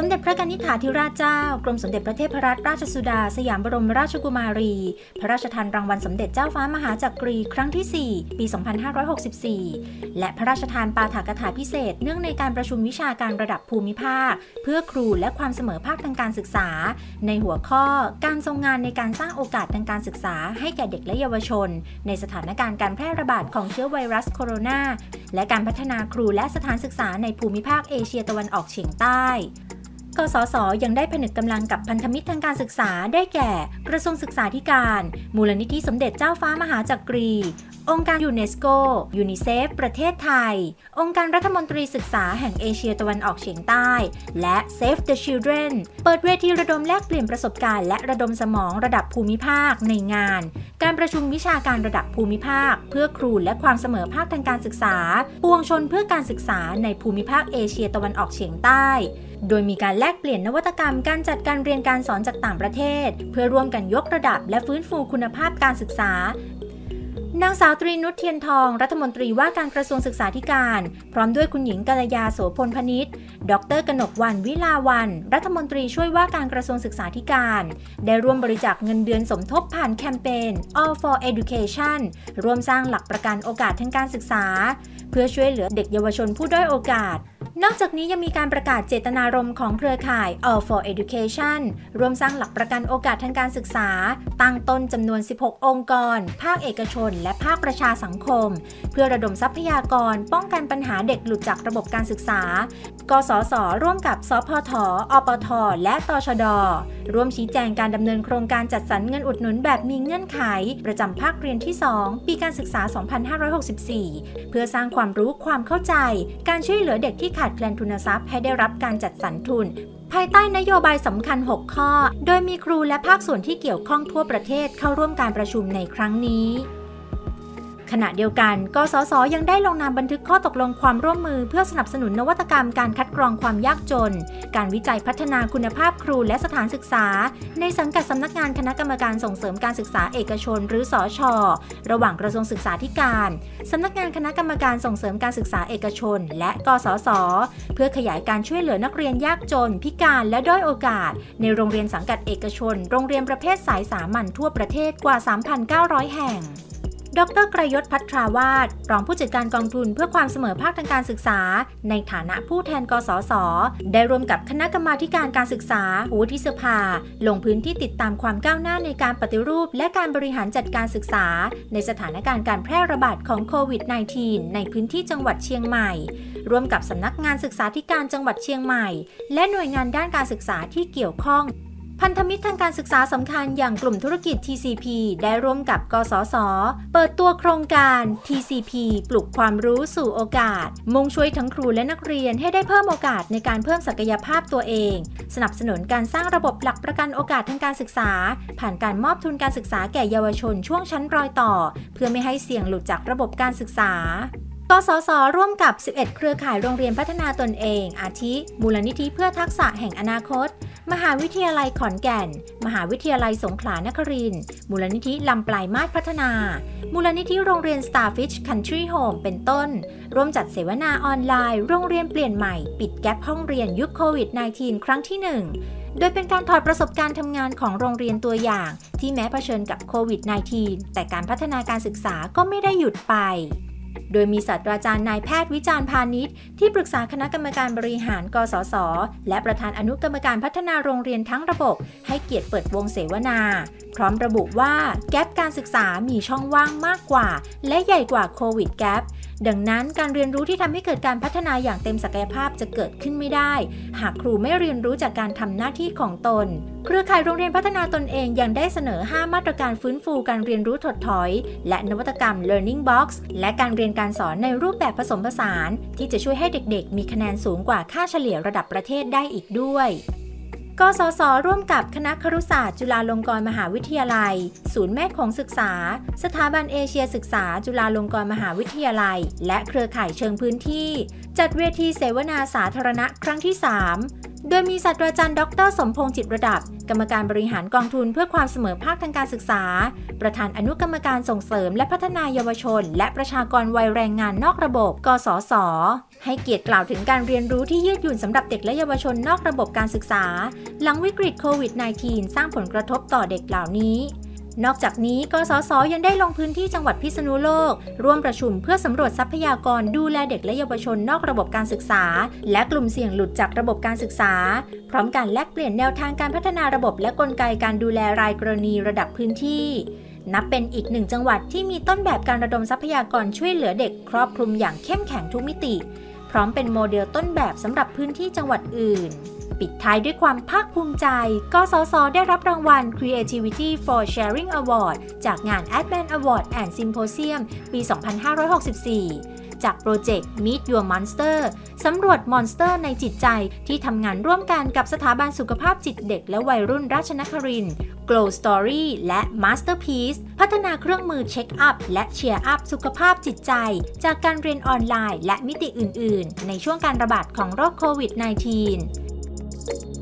สมเด็จพระกนิษฐาธิราชเจ้า กรมสมเด็จพระเทพรัตนราชสุดา สยามบรมราชกุมารี พระราชทานรางวัลสมเด็จเจ้าฟ้ามหาจักรีครั้งที่ 4 ปี 2564 และพระราชทานปาฐกถาพิเศษ เนื่องในการประชุมวิชาการระดับภูมิภาค เพื่อครูและความเสมอภาคทางการศึกษา ในหัวข้อการทรงงานในการสร้างโอกาสทางการศึกษา ให้แก่เด็กและเยาวชน ในสถานการณ์การแพร่ระบาดของเชื้อไวรัสโคโรนาและการพัฒนาครูและสถานศึกษาในภูมิภาคเอเชียตะวันออกเฉียงใต้ กสศยังได้ผนึกกำลังกับพันธมิตรทางการศึกษาได้แก่ กระทรวงศึกษาธิการ มูลนิธิสมเด็จเจ้าฟ้ามหาจักรี องค์การยูเนสโก ยูนิเซฟ ประเทศไทย องค์การรัฐมนตรีศึกษาแห่งเอเชียตะวันออกเฉียงใต้ และ Save the Children เปิดเวทีระดมแลกเปลี่ยนประสบการณ์และระดมสมองระดับภูมิภาคในงานการประชุมวิชาการระดับภูมิภาค เพื่อครูและความเสมอภาคทางการศึกษา ปวงชนเพื่อการศึกษาในภูมิภาคเอเชียตะวันออกเฉียงใต้ โดยมีการแลกเปลี่ยนนวัตกรรมการจัดการเรียนการสอนจากต่างประเทศ เพื่อร่วมกันยกระดับและฟื้นฟูคุณภาพการศึกษา นางสาวตรีนุชเทียนทอง รัฐมนตรีว่าการกระทรวงศึกษาธิการ พร้อมด้วยคุณหญิงกัลยาโสพลพนิษฐ์ดรกนกวันวิลาวัน รัฐมนตรีช่วยว่าการกระทรวงศึกษาธิการ ได้ร่วมบริจาคเงินเดือนสมทบผ่านแคมเปญ All for Education ร่วมสร้างหลักประกันโอกาสทางการศึกษา เพื่อช่วยเหลือเด็กเยาวชนผู้ด้อยโอกาส นอกจากนี้ยังมีการประกาศเจตนารมณ์ของเครือข่าย All for Education รวมสร้างหลักประกันโอกาสทางการศึกษา ตั้งต้นจำนวน 16 องค์กร ภาคเอกชน และภาคประชาสังคม เพื่อระดมทรัพยากร ป้องกันปัญหาเด็กหลุดจากระบบการศึกษา กสศร่วมกับสพทอปท และตชด ร่วมชี้แจงการดำเนินโครงการจัดสรรเงินอุดหนุนแบบมีเงื่อนไข ประจำภาคเรียนที่ 2 ปีการศึกษา 2564 เพื่อสร้างความรู้ความเข้าใจ การช่วยเหลือเด็กที่ขาดแคลนทุนทรัพย์ ให้ได้รับการจัดสรรทุนภายใต้นโยบายสำคัญ 6 ข้อ โดยมีครูและภาคส่วนที่เกี่ยวข้องทั่วประเทศเข้าร่วมการประชุมในครั้งนี้ ขณะเดียวกันกสศยังได้ลงนามบันทึกข้อตกลงความร่วมมือเพื่อสนับสนุนนวัตกรรมการคัดกรองความยากจน การวิจัยพัฒนาคุณภาพครูและสถานศึกษา ในสังกัดสำนักงานคณะกรรมการส่งเสริมการศึกษาเอกชน หรือสอชอระหว่างกระทรวงศึกษาธิการสำนักงานคณะกรรมการส่งเสริมการศึกษาเอกชน และกสศเพื่อขยายการช่วยเหลือนักเรียนยากจน พิการและด้อยโอกาส ในโรงเรียนสังกัดเอกชน โรงเรียนประเภทสายสามัญทั่วประเทศกว่า 3,900 แห่ง ดรกรยศพัทราวาสรองผู้จัดการกองทุนเพื่อความเสมอภาคทางการศึกษา ในฐานะผู้แทนกสศได้ร่วมกับคณะกรรมาการการศึกษาวุฒิสภา ลงพื้นที่ติดตามความก้าวหน้าในการปฏิรูป และการบริหารจัดการศึกษา ในสถานการณ์การแพร่ระบาดของโควิด -19 ในพื้นที่จังหวัดเชียงใหม่ ร่วมกับสำนักงานศึกษาธิการจังหวัดเชียงใหม่ และหน่วยงานด้านการศึกษาที่เกี่ยวข้อง พันธมิตรทางการศึกษาสำคัญอย่างกลุ่มธุรกิจ TCP ได้ร่วมกับกสศเปิดตัวโครงการ TCP ปลุกความรู้สู่โอกาส มุ่งช่วยทั้งครูและนักเรียนให้ได้เพิ่มโอกาสในการเพิ่มศักยภาพตัวเอง สนับสนุนการสร้างระบบหลักประกันโอกาสทางการศึกษา ผ่านการมอบทุนการศึกษาแก่เยาวชนช่วงชั้นรอยต่อ เพื่อไม่ให้เสี่ยงหลุดจากระบบการศึกษากสศร่วมกับ 11 เครือข่ายโรงเรียนพัฒนาตนเอง อาทิ มูลนิธิเพื่อทักษะแห่งอนาคต มหาวิทยาลัยขอนแก่น มหาวิทยาลัยสงขลานครินทร์มูลนิธิลำปลายมาศพัฒนา มูลนิธิโรงเรียน Starfish Country Home เป็นต้น ร่วมจัดเสวนาออนไลน์ โรงเรียนเปลี่ยนใหม่ ปิดแกลบห้องเรียนยุคโควิด -19 ครั้งที่ 1 โดยเป็นการถอดประสบการณ์ทำงานของโรงเรียนตัวอย่าง ที่แม้เผชิญกับโควิด -19 แต่การพัฒนาการศึกษาก็ไม่ได้หยุดไป โดยมีศาสตราจารย์นายแพทย์วิจารณ์พาณิชย์ที่ปรึกษาคณะกรรมการบริหาร กสศและประธานอนุกรรมการพัฒนาโรงเรียนทั้งระบบ ให้เกียรติเปิดวงเสวนา พร้อมระบุว่าแกลบการศึกษามีช่องว่างมากกว่า และใหญ่กว่าโควิดแกลบ ดังนั้นการเรียนรู้ที่ทำให้เกิดการพัฒนาอย่างเต็มศักยภาพจะเกิดขึ้นไม่ได้ หากครูไม่เรียนรู้จากการทำหน้าที่ของตน เครือข่ายโรงเรียนพัฒนาตนเองยังได้เสนอ 5 มาตรการฟื้นฟูการเรียนรู้ถดถอย และนวัตกรรม Learning Box และการเรียนการสอนในรูปแบบผสมผสาน ที่จะช่วยให้เด็กๆ มีคะแนนสูงกว่าค่าเฉลี่ยระดับประเทศได้อีกด้วย กสศร่วมกับคณะครุศาสตร์จุฬาลงกรณ์มหาวิทยาลัย ศูนย์แม่ของศึกษา สถาบันเอเชียศึกษา จุฬาลงกรณ์มหาวิทยาลัย และเครือข่ายเชิงพื้นที่ จัดเวทีเสวนาสาธารณะครั้งที่ 3 โดยมีศาสตราจารย์ดร สมพงษ์จิตระดับ กรรมการบริหารกองทุนเพื่อความเสมอภาคทางการศึกษา ประธานอนุกรรมการส่งเสริมและพัฒนายาวชน และประชากรวัยแรงงานนอกระบบ กสศให้เกียรติกล่าวถึงการเรียนรู้ที่ยืดหยุ่นสำหรับเด็กและเยาวชนนอกระบบการศึกษา หลังวิกฤตโควิด -19 สร้างผลกระทบต่อเด็กเหล่านี้ นอกจากนี้กสศยังได้ลงพื้นที่จังหวัดพิษณุโลก ร่วมประชุมเพื่อสำรวจทรัพยากรดูแลเด็กและเยาวชนนอกระบบการศึกษา และกลุ่มเสี่ยงหลุดจากระบบการศึกษา พร้อมการแลกเปลี่ยนแนวทางการพัฒนาระบบและกลไกการดูแลรายกรณีระดับพื้นที่นับเป็นอีกหนึ่งจังหวัดที่มีต้นแบบการระดมทรัพยากรช่วยเหลือเด็กครอบคลุมอย่างเข้มแข็งทุกมิติ พร้อมเป็นโมเดลต้นแบบสำหรับพื้นที่จังหวัดอื่น ปิดท้ายด้วยความภาคภูมิใจ กสศได้รับรางวัล Creativity for Sharing Award จากงาน Advent Award and Symposium ปี 2564 จากโปรเจกต์ Meet Your Monster สำรวจมอนสเตอร์ในจิตใจที่ทำงานร่วมกันกับสถาบันสุขภาพจิตเด็กและวัยรุ่นราชนครินทร์ Glow Story และ Masterpiece พัฒนาเครื่องมือเช็คอัพและเชียร์อัพสุขภาพจิตใจ จากการเรียนออนไลน์และมิติอื่น ๆ ในช่วงการระบาดของโรคโควิด -19